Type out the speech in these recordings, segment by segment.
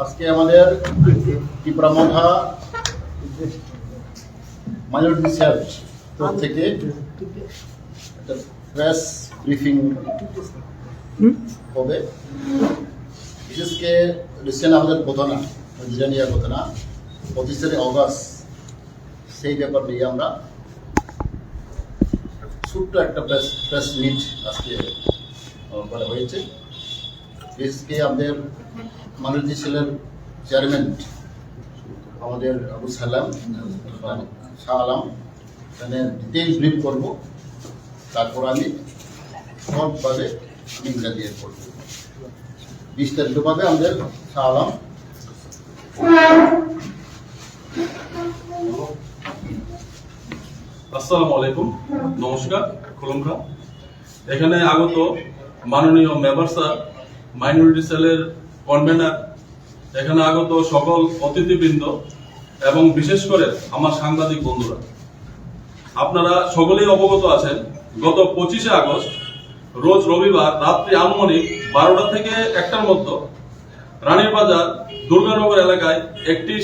আজকে আমাদের টিপ্রামথা মাইনরিটি তরফ থেকে একটা প্রেস ব্রিফিং হবে। বিশেষ করে রিসেন্ট আমাদের ঘটনা জিরানিয়া ঘটনা পঁচিশে অগস্ট সেই ব্যাপার নিয়ে আমরা ছোট্ট একটা প্রেস প্রেস মিট আজকে হয়েছে। করে আমাদের মাইনরিটি ছিলেন চেয়ারম্যান আমাদের আবু সালাম শাহ আলম এখানে ডিটেল ব্রিফ করব। তারপর আমি সবভাবে আমি ইংরাজি করব বিস্তারিতভাবে আমাদের শাহ আলম আসসালামু আলাইকুম, নমস্কার, খুলুমখা। এখানে আগত মাননীয় মেম্বার স্যার মাইনরিটি সেলের কনভেনার এখানে আগত সকল অতিথিবৃন্দ এবং বিশেষ করে আমার সাংবাদিক বন্ধুরা। আপনারা সকলেই অবগত আছেন, গত পঁচিশে আগস্ট, রোজ রবিবার রাত্রি আনুমানিক বারোটা থেকে একটার মধ্যে রানীর বাজার, দুর্গানগর এলাকায় একটি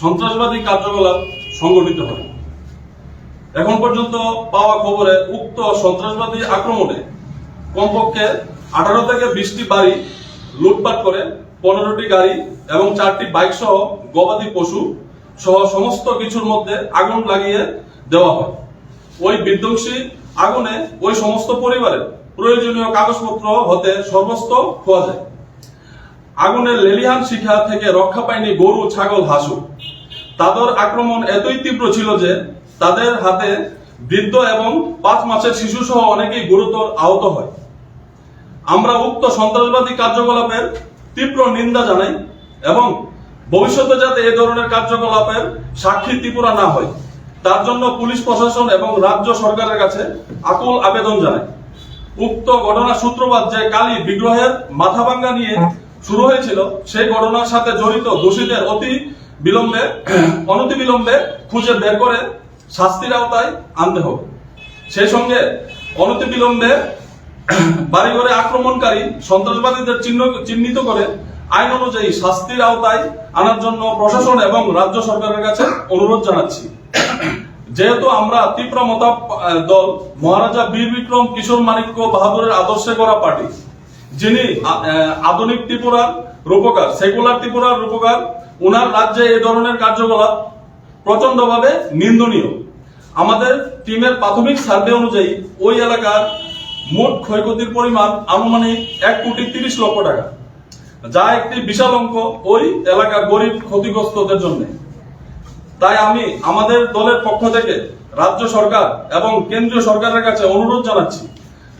সন্ত্রাসবাদী কার্যকলাপ সংগঠিত হয়। এখন পর্যন্ত পাওয়া খবরে উক্ত সন্ত্রাসবাদী আক্রমণে কমপক্ষে আঠারো থেকে বিশটি বাড়ি লুটপাট করে, পনেরোটি গাড়ি এবং চারটি বাইক সহ গবাদি পশু সহ সমস্ত কিছুর মধ্যে আগুন লাগিয়ে দেওয়া হয়। ওই বিধ্বংসী আগুনে ওই সমস্ত পরিবারের প্রয়োজনীয় কাগজপত্র, হতে সমস্ত খোয়া যায়। আগুনের লেলিহান শিখা থেকে রক্ষা পায়নি গরু, ছাগল হাসু তাদের আক্রমণ এতই তীব্র ছিল যে তাদের হাতে বৃদ্ধ এবং পাঁচ মাসের শিশু সহ অনেকেই গুরুতর আহত হয়। আমরা উক্ত সন্ত্রাসবাদী কার্যকলাপের তীব্র নিন্দা জানাই এবং ভবিষ্যতে যাতে এ ধরনের কার্যকলাপের সাক্ষী ত্রিপুরা না হয়, তার জন্য পুলিশ প্রশাসন এবং রাজ্য সরকারের কাছে আকুল আবেদন জানাই। উক্ত ঘটনা সূত্রপাত যে কালী বিগ্রহের মাথা ভাঙ্গা নিয়ে শুরু হয়েছিল, সেই ঘটনার সাথে জড়িত দোষীদের অতি বিলম্বে অনতি বিলম্বে খুঁজে বের করে শাস্তির আওতায় আনতে হবে। সেই সঙ্গে অনতি বিলম্বে বাড়িঘরে আক্রমণকারী সন্ত্রাসবাদীদের চিহ্ন চিহ্নিত করে আইন অনুযায়ী শাস্তির আওতায় আনার জন্য প্রশাসন এবং রাজ্য সরকারের কাছে অনুরোধ জানাচ্ছি। যেহেতু আমরা তীব্র দল, মহারাজা বীর বিক্রম কিশোর মানিক্য বাহাদুরের আদর্শে করা পার্টি, যিনি আধুনিক ত্রিপুরার রূপকার, সেকুলার ত্রিপুরার রূপকার ওনার রাজ্যে এই ধরনের কার্যকলাপ প্রচন্ডভাবে নিন্দনীয়। আমাদের টিমের প্রাথমিক সার্ভে অনুযায়ী ওই এলাকার মোট ক্ষয়ক্ষতির পরিমাণ আনুমানিক এক কোটি তিরিশ লক্ষ টাকা। যা একটি বিশাল অঙ্ক ওই এলাকার গরিব ক্ষতিগ্রস্তদের জন্য। তাই আমি আমাদের দলের পক্ষ থেকে রাজ্য সরকার এবং কেন্দ্রীয় সরকারের কাছে অনুরোধ জানাচ্ছি,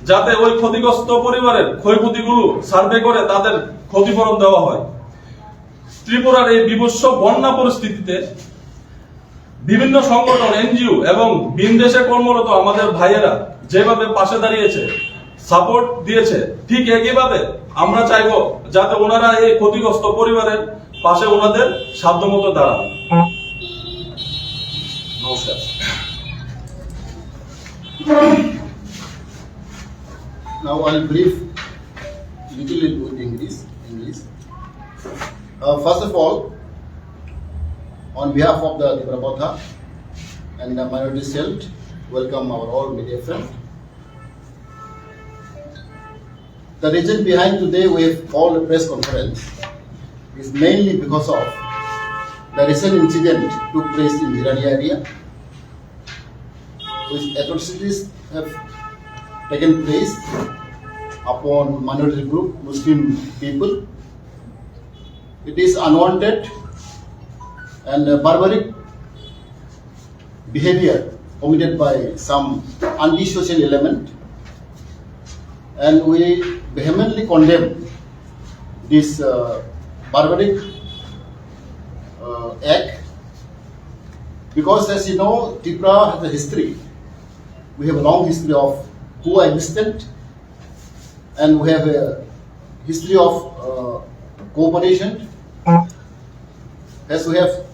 যাতে ওই ক্ষতিগ্রস্ত পরিবারের ক্ষয়ক্ষতিগুলো সার্ভে করে তাদের ক্ষতিপূরণ দেওয়া হয়। ত্রিপুরার এই বিভৎস বন্যা পরিস্থিতিতে বিভিন্ন সংগঠন, এনজিও এবং ভিন দেশে কর্মরত আমাদের ভাইয়েরা যেভাবে পাশে দাঁড়িয়েছে সাপোর্ট দিয়েছে ঠিক একইভাবে আমরা চাইব যাতে ওনারা এই ক্ষতিগ্রস্ত পরিবারের পাশে ওনাদের সাধ্যমতো দাঁড়ান Now I'll brief little in English. English. Uh, first of all, on behalf of the Diprabodha and the minority cell, welcome our all media friends. The reason behind today we have called a press conference is mainly because of the recent incident took place in Jirani area, which atrocities have taken place upon minority group Muslim people. It is unwanted and barbaric behavior committed by some antisocial element. And we vehemently condemn this uh, barbaric uh, act. Because as you know Tripura has a history. We have a long history of coexistence and we have a history of uh, cooperation. As we have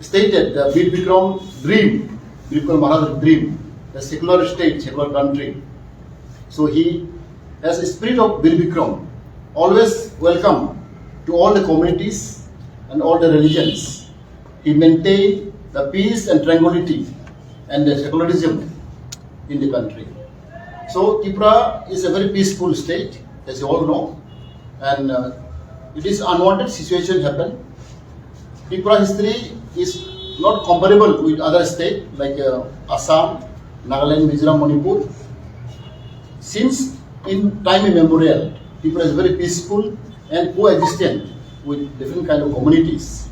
stated, the Bikram dream, Maharaj's dream, the secular state, secular country. So he has a spirit of Bir Bikram, always welcome to all the communities and all the religions. He maintained the peace and tranquility and the secularism in the country. So Tripura is a very peaceful state, as you all know, and uh, it is unwanted situation happen. Tripura history is not comparable with other states like uh, Assam, Nagaland, Mizoram, Manipur. Since in time immemorial, people is very peaceful and coexistent with different kind of communities.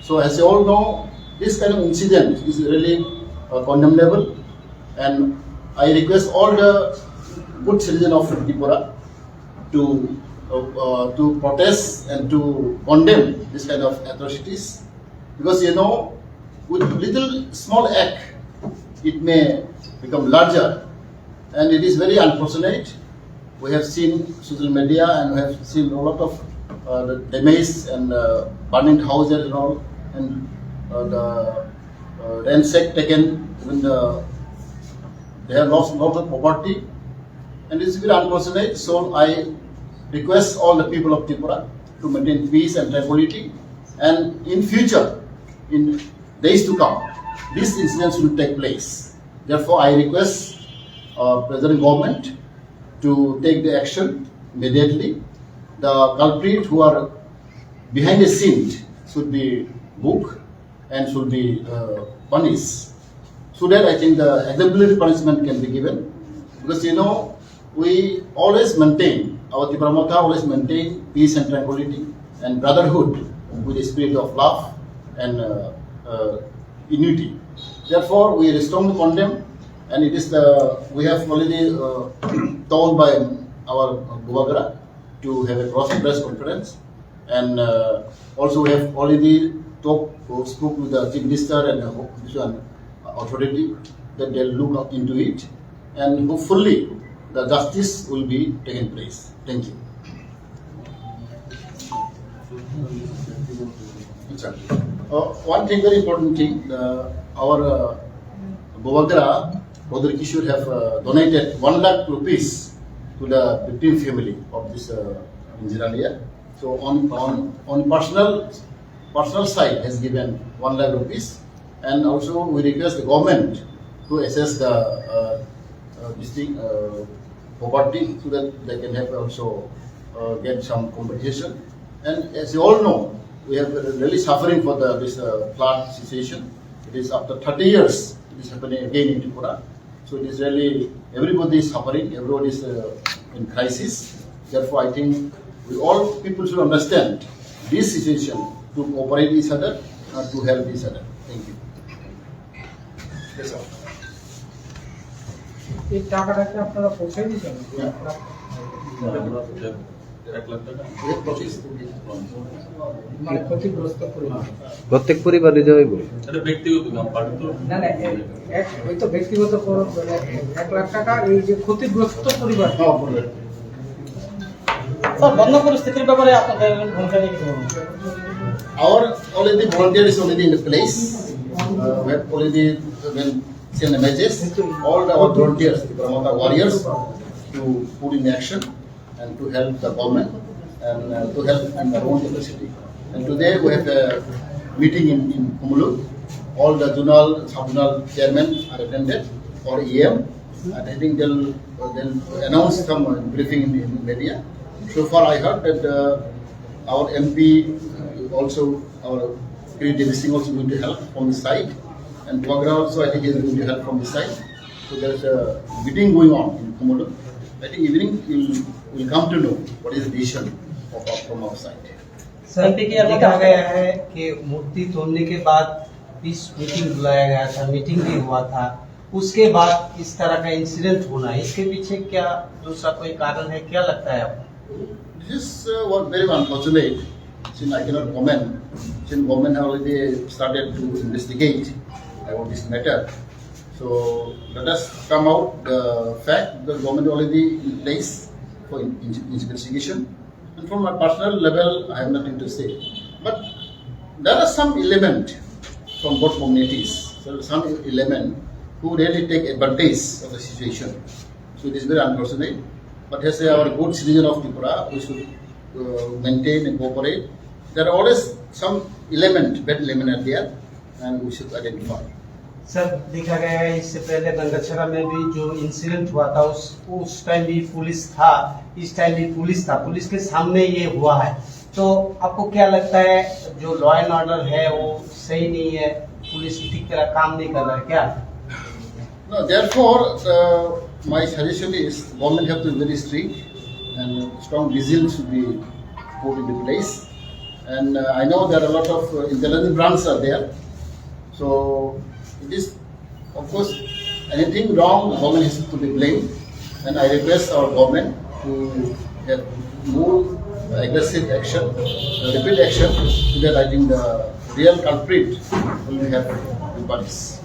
So as you all know, this kind of incident is really uh, condemnable and I request all the good citizens of Tripura to uh, uh, to protest and to condemn this kind of atrocities because you know with little small act it may become larger. And it is very unfortunate. We have seen social media and we have seen a lot of uh, damage and uh, burning houses and all and uh, the uh, ransack taken even the they have lost a lot of property. And it's very unfortunate. So I request all the people of Tripura to maintain peace and tranquility. And in future, in days to come, these incidents will take place. Therefore, I request uh, present government to take the action immediately. The culprit who are behind the scene should be booked and should be uh, punished. So that I think the exemplary punishment can be given. Because you know, we always maintain, our Tripura Motha always maintain peace and tranquility and brotherhood with the spirit of love and uh, unity. Therefore, we strongly condemn and it is the, we have already uh, told by our Guvagara to have a cross press conference and uh, also we have already talked, spoke with the chief minister and the authority that they'll look into it and hopefully the justice will be taken place. Thank you. Uh, one thing, very important thing, uh, our uh, Bovagara, Bodhar Kishore have uh, donated 1 lakh rupees to the victim family of this uh, Injiralia. So on, on, on personal, personal side has given 1 lakh rupees and also we request the government to assess the uh, uh, uh, so that they can have also uh, get some compensation. And as you all know, we have really suffering for the this uh, flood situation. It is after 30 years it is happening again in Tripura. So it is really everybody is suffering, everybody is uh, in crisis. Therefore, I think we all people should understand this situation to cooperate each other and to help each other. Thank you. Yes, sir. এই টাকাটা কি আপনারা পৌঁছে দিয়েছেন প্রত্যেক পরিবার দিতে হইব ব্যক্তিগত এক লাখ টাকা এই যে ক্ষতিগ্রস্ত পরিবার বন্য পরিস্থিতির ব্যাপারে আপনাদের ভূমিকা নিয়ে Our already volunteer is already in the place. Uh, we have already been seen images. All the, our volunteers, the Pramata warriors, to put in action. And to help the government and uh, to help in their own capacity. And today we have a meeting in, in Kumulu. All the zonal, sub-zonal chairmen are attended for EM. And I think they'll, uh, they'll announce some uh, briefing in, media. So far I heard that uh, our MP uh, also, our Kiri Singh also going to help from the side. And Wagra also I think is going to help from the side. So there's a meeting going on in Komodo. I think evening you'll, will come to know what is the decision of, of, from our side. Sir sir देखा देखा गया है कि मूर्ति तोड़ने के बाद piece meeting बुलाया गया था मीटिंग भी हुआ था उसके बाद इस तरह का इंसिडेंट होना इसके पीछे क्या दूसरा कोई कारण है क्या लगता है आपको This is uh, what very unfortunate, since I cannot comment, since government have already started to investigate about this matter. So let us come out the fact the government already in place for in- in- investigation. And from my personal level, I have nothing to say. But there are some element from both communities, so some element who really take advantage of the situation. So it is very unfortunate. But as our good citizen of Tripura, we should uh, maintain and cooperate. There are always some element, bad element there, and we should identify. Sir देखा गया है, इससे पहले गंगाक्षरा में भी जो incident हुआ था, उस उस टाइम भी पुलिस था, इस टाइम भी पुलिस था। पुलिस के सामने ये हुआ है। तो आपको क्या लगता है, जो लॉ एंड ऑर्डर है, वो सही नहीं है? पुलिस ठीक तरह काम नहीं कर रहा है क्या? My suggestion is government health is very strict and strong diesel should be put in the end I know there a of intelligent brands are there so it is, of course, anything wrong, government has to be blamed. And I request our government to get more aggressive action, uh, repeat action, so that I think the real culprit will be have the police.